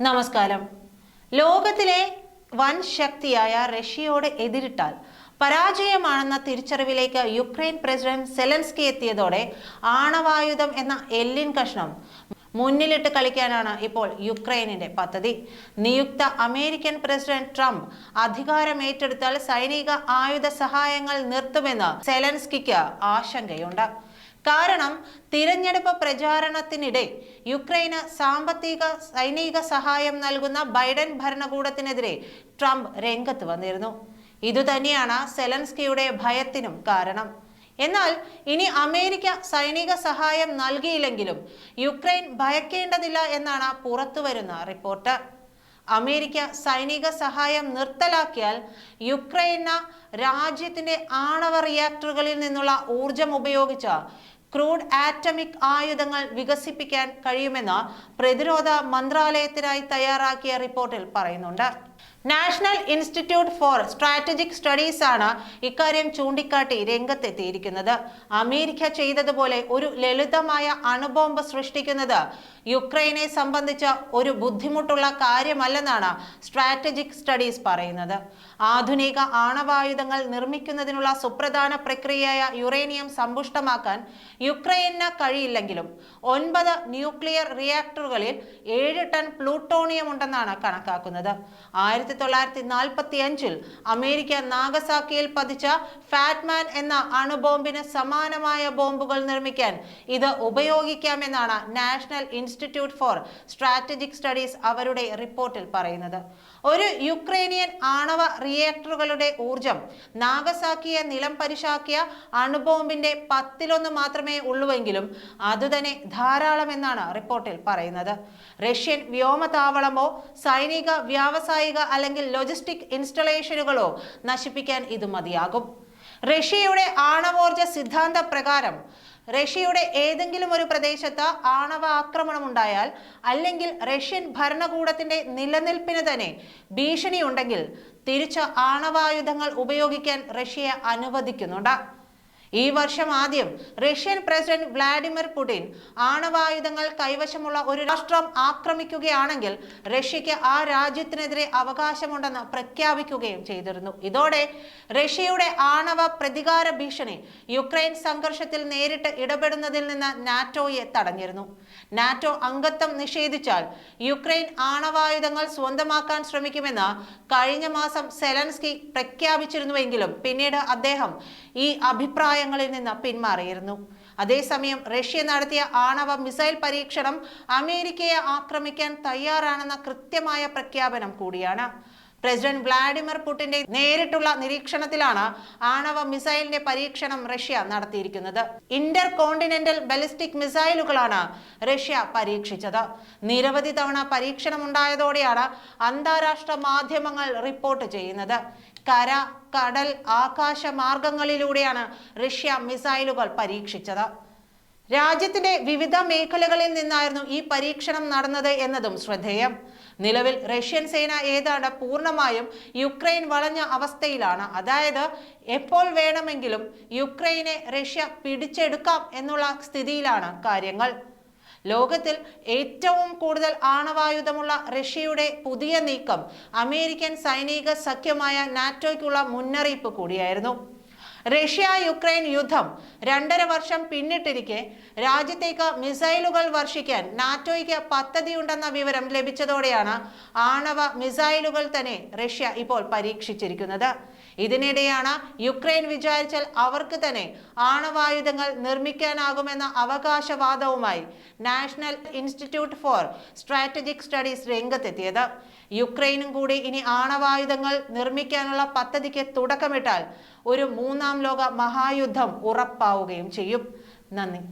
നമസ്കാരം. ലോകത്തിലെ വൻ ശക്തിയായ റഷ്യയോട് എതിരിട്ടാൽ പരാജയമാണെന്ന തിരിച്ചറിവിലേക്ക് യുക്രൈൻ പ്രസിഡന്റ് സെലൻസ്കി എത്തിയതോടെ ആണവായുധം എന്ന എല്ലിൻ കഷ്ണം മുന്നിലിട്ട് കളിക്കാനാണ് ഇപ്പോൾ യുക്രൈനിന്റെ പദ്ധതി. നിയുക്ത അമേരിക്കൻ പ്രസിഡന്റ് ട്രംപ് അധികാരം ഏറ്റെടുത്താൽ സൈനിക ആയുധ സഹായങ്ങൾ നിർത്തുമെന്ന് സെലൻസ്കിക്ക് ആശങ്കയുണ്ട്. കാരണം തിരഞ്ഞെടുപ്പ് പ്രചാരണത്തിനിടെ യുക്രൈന് സാമ്പത്തിക സൈനിക സഹായം നൽകുന്ന ബൈഡൻ ഭരണകൂടത്തിനെതിരെ ട്രംപ് രംഗത്ത് വന്നിരുന്നു. ഇതുതന്നെയാണ് സെലൻസ്കിയുടെ ഭയത്തിനും കാരണം. എന്നാൽ ഇനി അമേരിക്ക സൈനിക സഹായം നൽകിയില്ലെങ്കിലും യുക്രൈൻ ഭയക്കേണ്ടതില്ല എന്നാണ് പുറത്തുവരുന്ന റിപ്പോർട്ട്. അമേരിക്ക സൈനിക സഹായം നിർത്തലാക്കിയാൽ യുക്രൈന രാജ്യത്തിന്റെ ആണവ റിയാക്ടറുകളിൽ നിന്നുള്ള ഊർജം ഉപയോഗിച്ച് ക്രൂഡ് ആറ്റമിക് ആയുധങ്ങൾ വികസിപ്പിക്കാൻ കഴിയുമെന്ന് പ്രതിരോധ മന്ത്രാലയത്തിനായി തയ്യാറാക്കിയ റിപ്പോർട്ടിൽ പറയുന്നുണ്ട്. National institute for strategic studies ആണ് ഇക്കാര്യം ചൂണ്ടിക്കാട്ടി രംഗത്തെത്തിയിരിക്കുന്നത്. അമേരിക്ക ചെയ്തതുപോലെ ഒരു ലളിതമായ അണുബോംബ് സൃഷ്ടിക്കുന്നത് യുക്രൈനെ സംബന്ധിച്ച ഒരു ബുദ്ധിമുട്ടുള്ള കാര്യമല്ലെന്നാണ് സ്ട്രാറ്റജിക് സ്റ്റഡീസ് പറയുന്നത്. ആധുനിക ആണവായുധങ്ങൾ നിർമ്മിക്കുന്നതിനുള്ള സുപ്രധാന പ്രക്രിയയായ യുറേനിയം സമ്പുഷ്ടമാക്കാൻ യുക്രൈന് കഴിയില്ലെങ്കിലും ഒൻപത് ന്യൂക്ലിയർ റിയാക്ടറുകളിൽ ഏഴ് ടൺ പ്ലൂട്ടോണിയം ഉണ്ടെന്നാണ് കണക്കാക്കുന്നത്. ആയിരത്തി തൊള്ളായിരത്തി നാൽപ്പത്തി അഞ്ചിൽ അമേരിക്ക നാഗസാക്കിയിൽ പതിച്ച ഫാറ്റ്മാൻ എന്ന അണുബോംബിന് സമാനമായ ബോംബുകൾ നിർമ്മിക്കാൻ ഇത് ഉപയോഗിക്കാമെന്നാണ് national institute for strategic studies അവരുടെ റിപ്പോർട്ടിൽ പറയുന്നത്. ഒരു യുക്രൈനിയൻ ആണവ റിയാക്ടറുകളുടെ ഊർജം നാഗസാക്കിയെ നിലം പരിശാക്കിയ അണുബോംബിന്റെ പത്തിലൊന്ന് മാത്രമേ ഉള്ളുവെങ്കിലും അതുതന്നെ ധാരാളം എന്നാണ് റിപ്പോർട്ടിൽ പറയുന്നത്. റഷ്യൻ വ്യോമതാവളമോ സൈനിക വ്യാവസായിക അല്ലെങ്കിൽ ലോജിസ്റ്റിക് ഇൻസ്റ്റലേഷനുകളോ നശിപ്പിക്കാൻ ഇത് മതിയാകും. റഷ്യയുടെ ആണവോർജ സിദ്ധാന്ത പ്രകാരം റഷ്യയുടെ ഏതെങ്കിലും ഒരു പ്രദേശത്ത് ആണവ ആക്രമണം ഉണ്ടായാൽ അല്ലെങ്കിൽ റഷ്യൻ ഭരണകൂടത്തിന്റെ നിലനിൽപ്പിന് തന്നെ ഭീഷണിയുണ്ടെങ്കിൽ തിരിച്ച് ആണവായുധങ്ങൾ ഉപയോഗിക്കാൻ റഷ്യയെ അനുവദിക്കുന്നുണ്ട്. ഈ വർഷം ആദ്യം റഷ്യൻ പ്രസിഡന്റ് വ്ളാഡിമിർ പുടിൻ ആണവായുധങ്ങൾ കൈവശമുള്ള ഒരു രാഷ്ട്രം ആക്രമിക്കുകയാണെങ്കിൽ റഷ്യക്ക് ആ രാജ്യത്തിനെതിരെ അവകാശമുണ്ടെന്ന് പ്രഖ്യാപിക്കുകയും ചെയ്തിരുന്നു. ഇതോടെ റഷ്യയുടെ ആണവ പ്രതികാര ഭീഷണി യുക്രൈൻ സംഘർഷത്തിൽ നേരിട്ട് ഇടപെടുന്നതിൽ നിന്ന് നാറ്റോയെ തടഞ്ഞിരുന്നു. നാറ്റോ അംഗത്വം നിഷേധിച്ചാൽ യുക്രൈൻ ആണവായുധങ്ങൾ സ്വന്തമാക്കാൻ ശ്രമിക്കുമെന്ന് കഴിഞ്ഞ മാസം സെലൻസ്കി പ്രഖ്യാപിച്ചിരുന്നുവെങ്കിലും പിന്നീട് അദ്ദേഹം ഈ അഭിപ്രായങ്ങളിൽ നിന്ന് പിന്മാറിയിരുന്നു. അതേസമയം റഷ്യ നടത്തിയ ആണവ മിസൈൽ പരീക്ഷണം അമേരിക്കയെ ആക്രമിക്കാൻ തയ്യാറാണെന്ന കൃത്യമായ പ്രഖ്യാപനം കൂടിയാണ്. പ്രസിഡന്റ് വ്ളാഡിമിർ പുടിന്റെ നേരിട്ടുള്ള നിരീക്ഷണത്തിലാണ് ആണവ മിസൈലിന്റെ പരീക്ഷണം റഷ്യ നടത്തിയിരിക്കുന്നത്. ഇന്റർ കോണ്ടിനെന്റൽ ബലിസ്റ്റിക് മിസൈലുകളാണ് റഷ്യ പരീക്ഷിച്ചത്. നിരവധി തവണ പരീക്ഷണം ഉണ്ടായതോടെയാണ് അന്താരാഷ്ട്ര മാധ്യമങ്ങൾ റിപ്പോർട്ട് ചെയ്യുന്നത്. കര കടൽ ആകാശ മാർഗങ്ങളിലൂടെയാണ് റഷ്യ മിസൈലുകൾ പരീക്ഷിച്ചത്. രാജ്യത്തിന്റെ വിവിധ മേഖലകളിൽ നിന്നായിരുന്നു ഈ പരീക്ഷണം നടന്നത് എന്നതും ശ്രദ്ധേയം. നിലവിൽ റഷ്യൻ സേന ഏതാണ്ട് പൂർണമായും യുക്രൈൻ വളഞ്ഞ അവസ്ഥയിലാണ്. അതായത് എപ്പോൾ വേണമെങ്കിലും യുക്രൈനെ റഷ്യ പിടിച്ചെടുക്കാം എന്നുള്ള സ്ഥിതിയിലാണ് കാര്യങ്ങൾ. ലോകത്തിൽ ഏറ്റവും കൂടുതൽ ആണവായുധമുള്ള റഷ്യയുടെ പുതിയ നീക്കം അമേരിക്കൻ സൈനിക സഖ്യമായ നാറ്റോയ്ക്കുള്ള മുന്നറിയിപ്പ് കൂടിയായിരുന്നു. റഷ്യ യുക്രൈൻ യുദ്ധം രണ്ടര വർഷം പിന്നിട്ടിരിക്കെ രാജ്യത്തേക്ക് മിസൈലുകൾ വർഷിക്കാൻ നാറ്റോയ്ക്ക് പദ്ധതിയുണ്ടെന്ന വിവരം ലഭിച്ചതോടെയാണ് ആണവ മിസൈലുകൾ തന്നെ റഷ്യ ഇപ്പോൾ പരീക്ഷിച്ചിരിക്കുന്നത്. ഇതിനിടെയാണ് യുക്രൈൻ വിചാരിച്ചാൽ അവർക്ക് തന്നെ ആണവായുധങ്ങൾ നിർമ്മിക്കാനാകുമെന്ന അവകാശവാദവുമായി national institute for strategic studies രംഗത്തെത്തിയത്. യുക്രൈനും കൂടി ഇനി ആണവായുധങ്ങൾ നിർമ്മിക്കാനുള്ള പദ്ധതിക്ക് തുടക്കമിട്ടാൽ ഒരു മൂന്നാം ലോക മഹായുദ്ധം ഉറപ്പാവുകയും ചെയ്യും. നന്ദി.